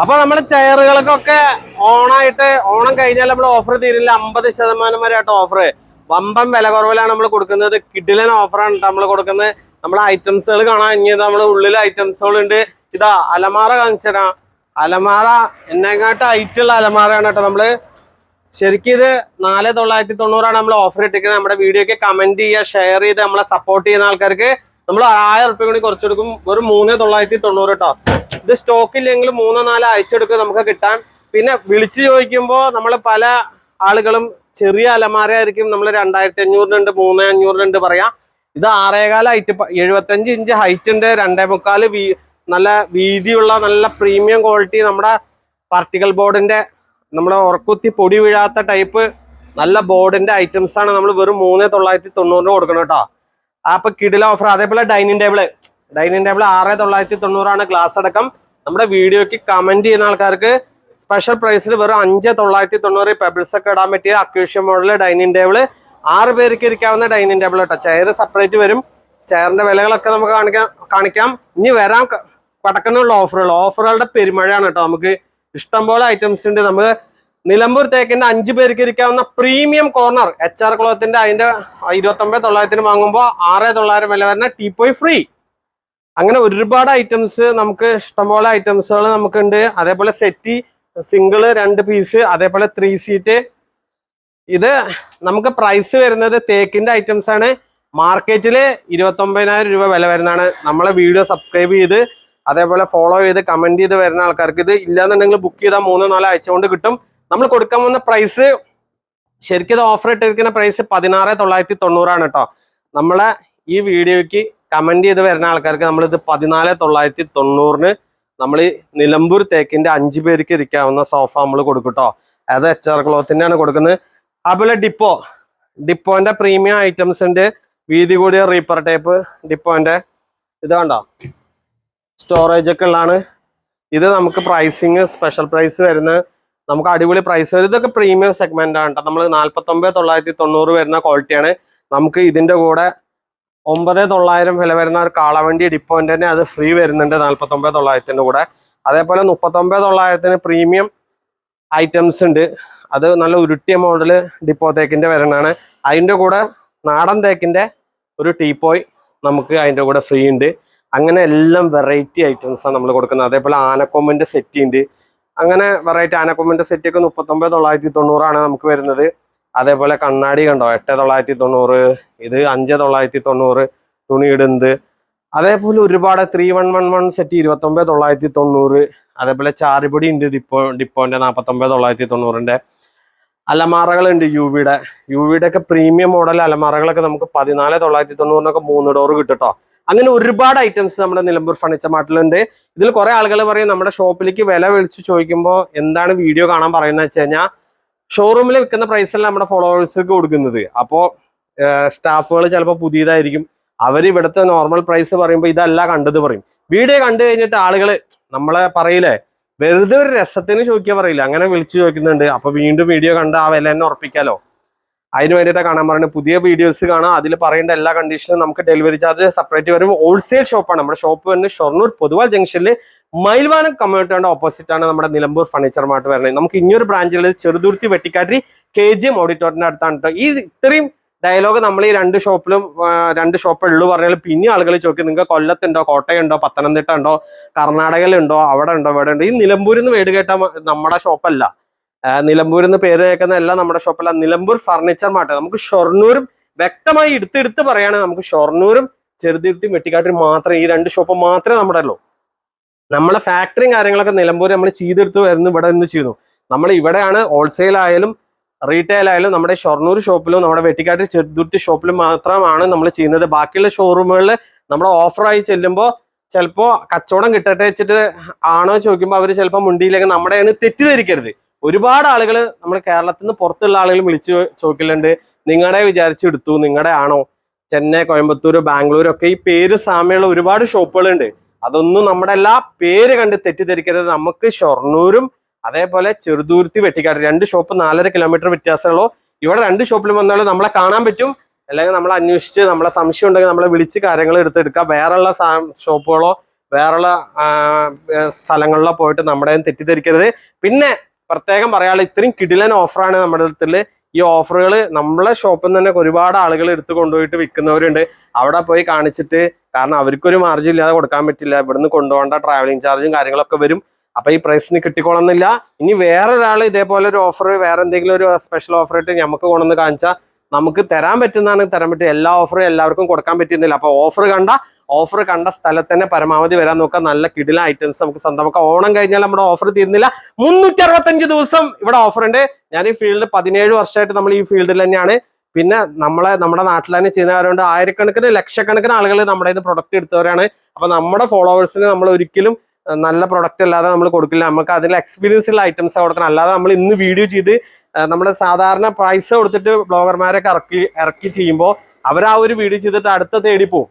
അപ്പൊ നമ്മുടെ ചെയറുകൾക്കൊക്കെ ഓണായിട്ട് ഓണം കഴിഞ്ഞാൽ നമ്മൾ ഓഫർ തീരില്ല. അമ്പത് ശതമാനം വരെ ആയിട്ട് ഓഫർ വമ്പൻ വില കുറവിലാണ് നമ്മൾ കൊടുക്കുന്നത്. കിഡിലൻ ഓഫറാണ് നമ്മൾ കൊടുക്കുന്നത്. നമ്മളെ ഐറ്റംസുകൾ കാണാൻ ഇനി നമ്മുടെ ഉള്ളിൽ ഐറ്റംസുകളുണ്ട് ഇതാ അലമാറ കാണിച്ചരാ അലമാറ എന്നെക്കാട്ട് ഹൈറ്റുള്ള അലമാറയാണ് കേട്ടോ നമ്മൾ. ശരിക്കും ഇത് നാല് തൊള്ളായിരത്തി തൊണ്ണൂറാണ് നമ്മൾ ഓഫർ ഇട്ടിരിക്കുന്നത്. നമ്മുടെ വീഡിയോക്ക് കമന്റ് ചെയ്യുക ഷെയർ ചെയ്ത് നമ്മളെ സപ്പോർട്ട് ചെയ്യുന്ന ആൾക്കാർക്ക് നമ്മൾ ആയിരം റുപ്യ കൂടി കുറച്ചെടുക്കും. ഒരു മൂന്ന് തൊള്ളായിരത്തി തൊണ്ണൂറ് കേട്ടോ ഇത് സ്റ്റോക്ക് ഇല്ലെങ്കിൽ മൂന്നോ നാലോ അയച്ചെടുക്കുക നമുക്ക് കിട്ടാൻ. പിന്നെ വിളിച്ചു ചോദിക്കുമ്പോൾ നമ്മൾ പല ആളുകളും ചെറിയ അലമാരയായിരിക്കും നമ്മൾ രണ്ടായിരത്തി അഞ്ഞൂറിനുണ്ട് മൂന്ന് അഞ്ഞൂറിനുണ്ട് പറയാം. ഇത് ആറേകാല ഹൈറ്റ് എഴുപത്തഞ്ച് ഇഞ്ച് ഹൈറ്റ് ഉണ്ട് രണ്ടേ മുക്കാൽ വീ നല്ല വീതിയുള്ള നല്ല പ്രീമിയം ക്വാളിറ്റി നമ്മുടെ പാർട്ടിക്കൽ ബോർഡിന്റെ നമ്മുടെ ഉറക്കുത്തി പൊടി വീഴാത്ത ടൈപ്പ് നല്ല ബോർഡിന്റെ ഐറ്റംസ് ആണ് നമ്മൾ വെറും മൂന്ന് തൊള്ളായിരത്തി തൊണ്ണൂറിന് കൊടുക്കണം കേട്ടോ അപ്പൊ കിടില ഓഫർ അതേപോലെ ഡൈനിങ് ടേബിൾ ഡൈനിങ് ടേബിൾ ആറ് തൊള്ളായിരത്തി തൊണ്ണൂറാണ് ഗ്ലാസ് അടക്കം. നമ്മുടെ വീഡിയോക്ക് കമന്റ് ചെയ്യുന്ന ആൾക്കാർക്ക് സ്പെഷ്യൽ പ്രൈസിൽ വെറും അഞ്ച് തൊള്ളായിരത്തി തൊണ്ണൂറ് പെബിൾസ് ഒക്കെ ഇടാൻ പറ്റിയ അക്വേഷ്യ മോഡൽ ഡൈനിങ് ടേബിൾ ആറ് പേർക്ക് ഇരിക്കാവുന്ന ഡൈനിങ് ടേബിൾ കേട്ടോ ചെയർ സെപ്പറേറ്റ് വരും. ചെയറിന്റെ വിലകളൊക്കെ നമുക്ക് കാണിക്കാം കാണിക്കാം. ഇനി വരാം. പടക്കുന്നുള്ള ഓഫറുകൾ ഓഫറുകളുടെ പെരുമഴയാണ് കേട്ടോ നമുക്ക് ഇഷ്ടംപോലെ ഐറ്റംസ് ഉണ്ട്. നമുക്ക് നിലമ്പൂർ തേക്കിന്റെ അഞ്ചു പേർക്ക് ഇരിക്കാവുന്ന പ്രീമിയം കോർണർ എച്ച് ആർ ക്ലോത്തിന്റെ അതിന്റെ ഇരുപത്തി ഒമ്പത് തൊള്ളായിരത്തിന് വാങ്ങുമ്പോൾ ആറ് തൊള്ളായിരം വില വരുന്ന ടീപ്പോയി ഫ്രീ. അങ്ങനെ ഒരുപാട് ഐറ്റംസ് നമുക്ക് ഇഷ്ടംപോലെ ഐറ്റംസുകൾ നമുക്കുണ്ട്. അതേപോലെ സെറ്റി സിംഗിൾ രണ്ട് പീസ് അതേപോലെ ത്രീ സീറ്റ് ഇത് നമുക്ക് പ്രൈസ് വരുന്നത് തേക്കിന്റെ ഐറ്റംസ് ആണ്. മാർക്കറ്റിൽ ഇരുപത്തി ഒമ്പതിനായിരം രൂപ വില വരുന്നതാണ്. നമ്മളെ വീഡിയോ സബ്സ്ക്രൈബ് ചെയ്ത് അതേപോലെ ഫോളോ ചെയ്ത് കമന്റ് ചെയ്ത് വരുന്ന ആൾക്കാർക്ക് ഇത് ഇല്ലാന്നുണ്ടെങ്കിൽ ബുക്ക് ചെയ്താൽ മൂന്നോ നാലോ ആഴ്ച കൊണ്ട് കിട്ടും. നമ്മൾ കൊടുക്കാൻ വന്ന പ്രൈസ് ശരിക്കും ഇത് ഓഫർ ഇട്ടിരിക്കുന്ന പ്രൈസ് പതിനാറ് തൊള്ളായിരത്തി തൊണ്ണൂറാണ് കേട്ടോ നമ്മളെ ഈ വീഡിയോയ്ക്ക് കമന്റ് ചെയ്ത് വരുന്ന ആൾക്കാർക്ക് നമ്മളിത് പതിനാല് തൊള്ളായിരത്തി തൊണ്ണൂറിന് നമ്മൾ നിലമ്പൂർ തേക്കിന്റെ അഞ്ച് പേർക്ക് ഇരിക്കാവുന്ന സോഫ നമ്മൾ കൊടുക്കും കേട്ടോ അത് എച്ച് ആർ ക്ലോത്തിന്റെ ആണ് കൊടുക്കുന്നത്. അതുപോലെ ഡിപ്പോ ഡിപ്പോന്റെ പ്രീമിയം ഐറ്റംസ് ഉണ്ട്. വീതി കൂടിയ റീപ്പർ ടൈപ്പ് ഡിപ്പോന്റെ ഇത് കണ്ടോ? സ്റ്റോറേജ് ഒക്കെ ഉള്ളതാണ്. ഇത് നമുക്ക് പ്രൈസിങ് സ്പെഷ്യൽ പ്രൈസ് വരുന്നത് നമുക്ക് അടിപൊളി പ്രൈസ് വരും. ഇതൊക്കെ പ്രീമിയം സെഗ്മെന്റ് ആണ് കേട്ടോ നമ്മൾ നാല്പത്തൊമ്പത് തൊള്ളായിരത്തി തൊണ്ണൂറ് വരുന്ന ക്വാളിറ്റിയാണ് നമുക്ക് ഇതിന്റെ കൂടെ ഒമ്പത് തൊള്ളായിരം വില വരുന്ന ഒരു കാളവണ്ടി ഡിപ്പോന്റെ തന്നെ അത് ഫ്രീ വരുന്നുണ്ട് നാല്പത്തൊമ്പത് തൊള്ളായിരത്തിന്റെ കൂടെ. അതേപോലെ മുപ്പത്തൊമ്പത് തൊള്ളായിരത്തിന് പ്രീമിയം ഐറ്റംസ് ഉണ്ട്. അത് നല്ല ഉരുട്ടിയ മോഡൽ ഡിപ്പോ തേക്കിന്റെ വരണതാണ് അതിന്റെ കൂടെ നാടൻ തേക്കിന്റെ ഒരു ടീപ്പോയ് നമുക്ക് അതിന്റെ കൂടെ ഫ്രീ ഉണ്ട്. അങ്ങനെ എല്ലാം വെറൈറ്റി ഐറ്റംസ് ആണ് നമ്മൾ കൊടുക്കുന്നത്. അതേപോലെ ആനക്കൊമ്പിന്റെ സെറ്റ് ഉണ്ട്. അങ്ങനെ വെറൈറ്റി ആനക്കൊമ്പിന്റെ സെറ്റ് ഒക്കെ മുപ്പത്തൊമ്പത് തൊള്ളായിരത്തി തൊണ്ണൂറാണ് നമുക്ക് വരുന്നത്. അതേപോലെ കണ്ണാടി കണ്ടോ? എട്ട് തൊള്ളായിരത്തി തൊണ്ണൂറ് ഇത് അഞ്ച് തൊള്ളായിരത്തി തൊണ്ണൂറ് തുണി ഇടുന്നത്. അതേപോലെ ഒരുപാട് three one one one set ഇരുപത്തൊമ്പത് തൊള്ളായിരത്തി തൊണ്ണൂറ് അതേപോലെ ചാറിപൊടി ഉണ്ട് ഡിപ്പോ ഡിപ്പോന്റെ നാൽപ്പത്തൊമ്പത് തൊള്ളായിരത്തി തൊണ്ണൂറിന്റെ അലമാറകളുണ്ട് യു വിയുടെ യു വിയുടെ ഒക്കെ പ്രീമിയം മോഡൽ അലമാറകളൊക്കെ നമുക്ക് പതിനാല് തൊള്ളായിരത്തി തൊണ്ണൂറിനൊക്കെ മൂന്ന് ഡോർ കിട്ടും ട്ടോ. അങ്ങനെ ഒരുപാട് ഐറ്റംസ് നമ്മുടെ നിലമ്പൂർ ഫർണിച്ചർ മാർട്ടിലുണ്ട് ഇതിൽ കുറെ ആളുകൾ പറയും നമ്മുടെ ഷോപ്പിലേക്ക് വില വിളിച്ച് ചോദിക്കുമ്പോൾ എന്താണ് വീഡിയോ കാണാൻ പറയുന്നത് വെച്ച് കഴിഞ്ഞാൽ ഷോറൂമിൽ വിൽക്കുന്ന പ്രൈസല്ല നമ്മുടെ ഫോളോവേഴ്സിലേക്ക് കൊടുക്കുന്നത്. അപ്പോൾ സ്റ്റാഫുകൾ ചിലപ്പോൾ പുതിയതായിരിക്കും. അവർ ഇവിടുത്തെ നോർമൽ പ്രൈസ് പറയുമ്പോൾ ഇതല്ല കണ്ടത് പറയും. വീഡിയോ കണ്ടു കഴിഞ്ഞിട്ട് ആളുകൾ നമ്മളെ പറയില്ലേ വെറുതെ ഒരു രസത്തിന് ചോദിക്കാൻ പറയില്ല അങ്ങനെ വിളിച്ചു ചോദിക്കുന്നുണ്ട്. അപ്പൊ വീണ്ടും വീഡിയോ കണ്ട് ആ വില തന്നെ ഉറപ്പിക്കാലോ? അതിന് വേണ്ടിയിട്ട് കാണാൻ പറയുന്നത് പുതിയ വീഡിയോസ് കാണാം. അതിൽ പറയേണ്ട എല്ലാ കണ്ടീഷനും നമുക്ക് ഡെലിവറി ചാർജ് സെപ്പറേറ്റ് വരും. ഹോൾസെയിൽ ഷോപ്പാണ് നമ്മുടെ ഷോപ്പ് വരുന്നത് ഷൊർണൂർ പൊതുവാൾ ജംഗ്ഷനിൽ മയിൽവാനം കമ്മ്യൂണിറ്റിയുടെ ഓപ്പോസിറ്റ് ആണ് നമ്മുടെ നിലമ്പൂർ ഫർണിച്ചർ മാർട്ട് വരുന്നത്. നമുക്ക് ഇനിയൊരു ബ്രാഞ്ചിൽ Cheruthuruthy Vettikkatti K G M ഓഡിറ്റോറിന്റെ അടുത്താണ് കേട്ടോ ഈ ഇത്രയും ഡയലോഗ് നമ്മൾ ഈ രണ്ട് ഷോപ്പിലും രണ്ട് ഷോപ്പ് ഉള്ളു പറഞ്ഞാൽ പിന്നെ ആളുകൾ ചോദിക്കും നിങ്ങൾക്ക് കൊല്ലത്തുണ്ടോ കോട്ടയുണ്ടോ പത്തനംതിട്ട ഉണ്ടോ കർണാടകയിലുണ്ടോ അവിടെ ഉണ്ടോ ഇവിടെ ഉണ്ടോ? ഈ നിലമ്പൂരിൽ നിന്ന് വീട് കേട്ട നമ്മുടെ ഷോപ്പല്ല നിലമ്പൂരിൽ നിന്ന് പേര് കേൾക്കുന്ന എല്ലാം നമ്മുടെ ഷോപ്പല്ല നിലമ്പൂർ ഫർണിച്ചർ മാർട്ട്. നമുക്ക് ഷൊർണൂരും വ്യക്തമായി എടുത്തെടുത്ത് പറയുകയാണെങ്കിൽ നമുക്ക് ഷൊർണൂരും ചെറുതിരുത്തിയും വെട്ടിക്കാട്ടിൽ മാത്രമേ ഈ രണ്ട് ഷോപ്പ് മാത്രമേ നമ്മുടെ ഉള്ളൂ. നമ്മളെ ഫാക്ടറിയും കാര്യങ്ങളൊക്കെ നിലമ്പൂർ നമ്മൾ ചെയ്തെടുത്ത് വരുന്നു ഇവിടെ നിന്ന് ചെയ്യുന്നു. നമ്മൾ ഇവിടെയാണ് ഹോൾസെയിൽ ആയാലും റീറ്റെയിൽ ആയാലും നമ്മുടെ ഷൊർണൂർ ഷോപ്പിലും നമ്മുടെ വെട്ടിക്കാട്ടിൽ ചെറുതുരുത്തി ഷോപ്പിലും മാത്രമാണ് നമ്മൾ ചെയ്യുന്നത്. ബാക്കിയുള്ള ഷോറൂമുകളിൽ നമ്മുടെ ഓഫറായി ചെല്ലുമ്പോൾ ചിലപ്പോൾ കച്ചവടം കിട്ടട്ടെ വെച്ചിട്ട് ആണോ ചോദിക്കുമ്പോൾ അവർ ചിലപ്പോൾ മുണ്ടിയില്ലെങ്കിൽ നമ്മുടെയാണ് തെറ്റിദ്ധരിക്കരുത്. ഒരുപാട് ആളുകൾ നമ്മുടെ കേരളത്തിൽ നിന്ന് പുറത്തുള്ള ആളുകൾ വിളിച്ചു ചോദിക്കലുണ്ട്. നിങ്ങളുടെ വിചാരിച്ച് എടുത്തു നിങ്ങളുടെ ആണോ? ചെന്നൈ കോയമ്പത്തൂർ ബാംഗ്ലൂർ ഒക്കെ ഈ പേര് സാമ്യമുള്ള ഒരുപാട് ഷോപ്പുകളുണ്ട്. അതൊന്നും നമ്മുടെ എല്ലാ പേര് കണ്ട് തെറ്റിദ്ധരിക്കരുത്. നമുക്ക് ഷൊർണൂരും അതേപോലെ ചെറുതുരുത്തി വെട്ടിക്കാട് രണ്ട് ഷോപ്പ് നാലര കിലോമീറ്റർ വ്യത്യാസമുള്ളൂ. ഇവിടെ രണ്ട് ഷോപ്പിലും വന്നാലും നമ്മളെ കാണാൻ പറ്റും. അല്ലെങ്കിൽ നമ്മൾ അന്വേഷിച്ച് നമ്മളെ സംശയം ഉണ്ടെങ്കിൽ നമ്മളെ വിളിച്ച് കാര്യങ്ങൾ എടുത്തെടുക്കാം. വേറെയുള്ള ഷോപ്പുകളോ വേറെയുള്ള സ്ഥലങ്ങളിലോ പോയിട്ട് നമ്മുടെ തെറ്റിദ്ധരിക്കരുത്. പിന്നെ പ്രത്യേകം പറയാനുള്ള ഇത്രയും കിടിലൻ ഓഫറാണ് നമ്മുടെ അടുത്തിൽ ഈ ഓഫറുകൾ നമ്മളെ ഷോപ്പിൽ നിന്ന് തന്നെ ഒരുപാട് ആളുകൾ എടുത്തു കൊണ്ടുപോയിട്ട് വിൽക്കുന്നവരുണ്ട് അവിടെ പോയി കാണിച്ചിട്ട് കാരണം അവർക്കൊരു മാർജിൻ ഇല്ലാതെ കൊടുക്കാൻ പറ്റില്ല. ഇവിടുന്ന് കൊണ്ടുപോകേണ്ട ട്രാവലിംഗ് ചാർജും കാര്യങ്ങളൊക്കെ വരും. അപ്പൊ ഈ പ്രൈസിന് കിട്ടിക്കോളന്നില്ല. ഇനി വേറെ ഒരാൾ ഇതേപോലെ ഒരു ഓഫർ വേറെ എന്തെങ്കിലും ഒരു സ്പെഷ്യൽ ഓഫർ ആയിട്ട് നമുക്ക് കൊണ്ടുവന്ന് കാണിച്ചാൽ നമുക്ക് തരാൻ പറ്റുന്നതാണ് തരാൻ പറ്റും എല്ലാ ഓഫറും എല്ലാവർക്കും കൊടുക്കാൻ പറ്റുന്നില്ല. അപ്പൊ ഓഫർ കണ്ട ഓഫർ കണ്ട സ്ഥലത്ത് തന്നെ പരമാവധി വരാൻ നോക്കാം നല്ല കിടില ഐറ്റംസ് നമുക്ക് സ്വന്തമാക്കാം ഓണം കഴിഞ്ഞാൽ നമ്മുടെ ഓഫർ തീരുന്നില്ല മുന്നൂറ്റി അറുപത്തഞ്ച് ദിവസം ഇവിടെ ഓഫർ ഉണ്ട്. ഞാൻ ഈ ഫീൽഡ് പതിനേഴ് വർഷമായിട്ട് നമ്മൾ ഈ ഫീൽഡിൽ തന്നെയാണ്. പിന്നെ നമ്മളെ നമ്മുടെ നാട്ടിൽ തന്നെ ചെയ്യുന്നവരുണ്ട്. ആയിരക്കണക്കിന് ലക്ഷക്കണക്കിന് ആളുകൾ നമ്മുടെ ഇത് പ്രൊഡക്റ്റ് എടുത്തവരാണ്. അപ്പൊ നമ്മുടെ ഫോളോവേഴ്സിന് നമ്മൾ ഒരിക്കലും നല്ല പ്രൊഡക്റ്റ് അല്ലാതെ നമ്മൾ കൊടുക്കില്ല. നമുക്ക് അതിൽ എക്സ്പീരിയൻസ് ഉള്ള ഐറ്റംസ് കൊടുക്കണം അല്ലാതെ നമ്മൾ ഇന്ന് വീഡിയോ ചെയ്ത് നമ്മുടെ സാധാരണ പ്രൈസ് കൊടുത്തിട്ട് ബ്ലോഗർമാരൊക്കെ ഇറക്കി ഇറക്കി ചെയ്യുമ്പോൾ അവർ ആ ഒരു വീഡിയോ ചെയ്തിട്ട് അടുത്ത തേടി പോകും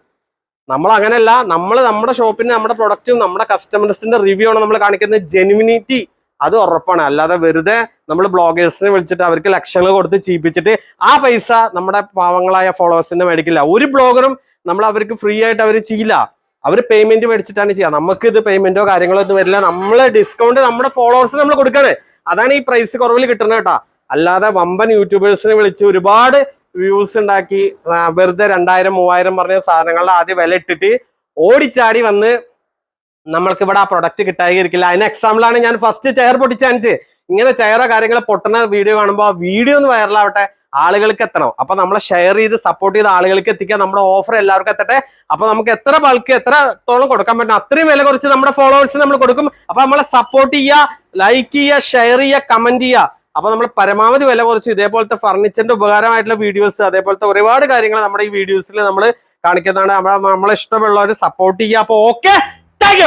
നമ്മൾ അങ്ങനെയല്ല നമ്മൾ നമ്മുടെ ഷോപ്പിന് നമ്മുടെ പ്രൊഡക്റ്റും നമ്മുടെ കസ്റ്റമേഴ്സിന്റെ റിവ്യൂ ആണ് നമ്മൾ കാണിക്കുന്നത് ജെനുവിനിറ്റി അത് ഉറപ്പാണ്. അല്ലാതെ വെറുതെ നമ്മൾ ബ്ലോഗേഴ്സിനെ വിളിച്ചിട്ട് അവർക്ക് ലക്ഷങ്ങൾ കൊടുത്ത് ചീപ്പിച്ചിട്ട് ആ പൈസ നമ്മുടെ പാവങ്ങളായ ഫോളോവേഴ്സിന് മേടിക്കില്ല. ഒരു ബ്ലോഗറും നമ്മൾ അവർക്ക് ഫ്രീ ആയിട്ട് അവർ ചെയ്യില്ല. അവർ പേയ്മെന്റ് മേടിച്ചിട്ടാണ് ചെയ്യുക. നമുക്ക് ഇത് പേയ്മെന്റോ കാര്യങ്ങളോ ഒന്നും വരില്ല. നമ്മൾ ഡിസ്കൗണ്ട് നമ്മുടെ ഫോളോവേഴ്സിന് നമ്മൾ കൊടുക്കണേ. അതാണ് ഈ പ്രൈസ് കുറവിൽ കിട്ടുന്നത് കേട്ടോ. അല്ലാതെ വമ്പൻ യൂട്യൂബേഴ്സിനെ വിളിച്ച് ഒരുപാട് വ്യൂസ് ഉണ്ടാക്കി വെറുതെ രണ്ടായിരം മൂവായിരം പറഞ്ഞ സാധനങ്ങളുടെ ആദ്യം വില ഇട്ടിട്ട് ഓടിച്ചാടി വന്ന് നമ്മൾക്ക് ഇവിടെ ആ പ്രൊഡക്റ്റ് കിട്ടാതിരിക്കില്ല. അതിന് എക്സാമ്പിൾ ആണ് ഞാൻ ഫസ്റ്റ് ചെയർ പൊട്ടിച്ചാനിച്ച് ഇങ്ങനെ ചെയറോ കാര്യങ്ങൾ പൊട്ടുന്ന വീഡിയോ കാണുമ്പോൾ ആ വീഡിയോ ഒന്ന് വൈറലാവട്ടെ ആളുകൾക്ക് എത്തണം. അപ്പൊ നമ്മളെ ഷെയർ ചെയ്ത് സപ്പോർട്ട് ചെയ്ത് ആളുകൾക്ക് എത്തിക്കാൻ നമ്മുടെ ഓഫർ എല്ലാവർക്കും എത്തട്ടെ. അപ്പൊ നമുക്ക് എത്ര ബൾക്ക് എത്രത്തോളം കൊടുക്കാൻ പറ്റും അത്രയും വില കുറച്ച് നമ്മുടെ ഫോളോവേഴ്സ് നമ്മൾ കൊടുക്കും. അപ്പൊ നമ്മളെ സപ്പോർട്ട് ചെയ്യുക ലൈക്ക് ചെയ്യുക ഷെയർ ചെയ്യുക കമന്റ് ചെയ്യുക. അപ്പൊ നമ്മൾ പരമാവധി വില കുറച്ച് ഇതേപോലത്തെ ഫർണിച്ചറിന്റെ ഉപകാരമായിട്ടുള്ള വീഡിയോസ് അതേപോലത്തെ ഒരുപാട് കാര്യങ്ങൾ നമ്മുടെ ഈ വീഡിയോസിൽ നമ്മൾ കാണിക്കുന്നതാണ്. നമ്മളെ ഇഷ്ടമുള്ളവർ സപ്പോർട്ട് ചെയ്യുക. അപ്പൊ ഓക്കെ താങ്ക്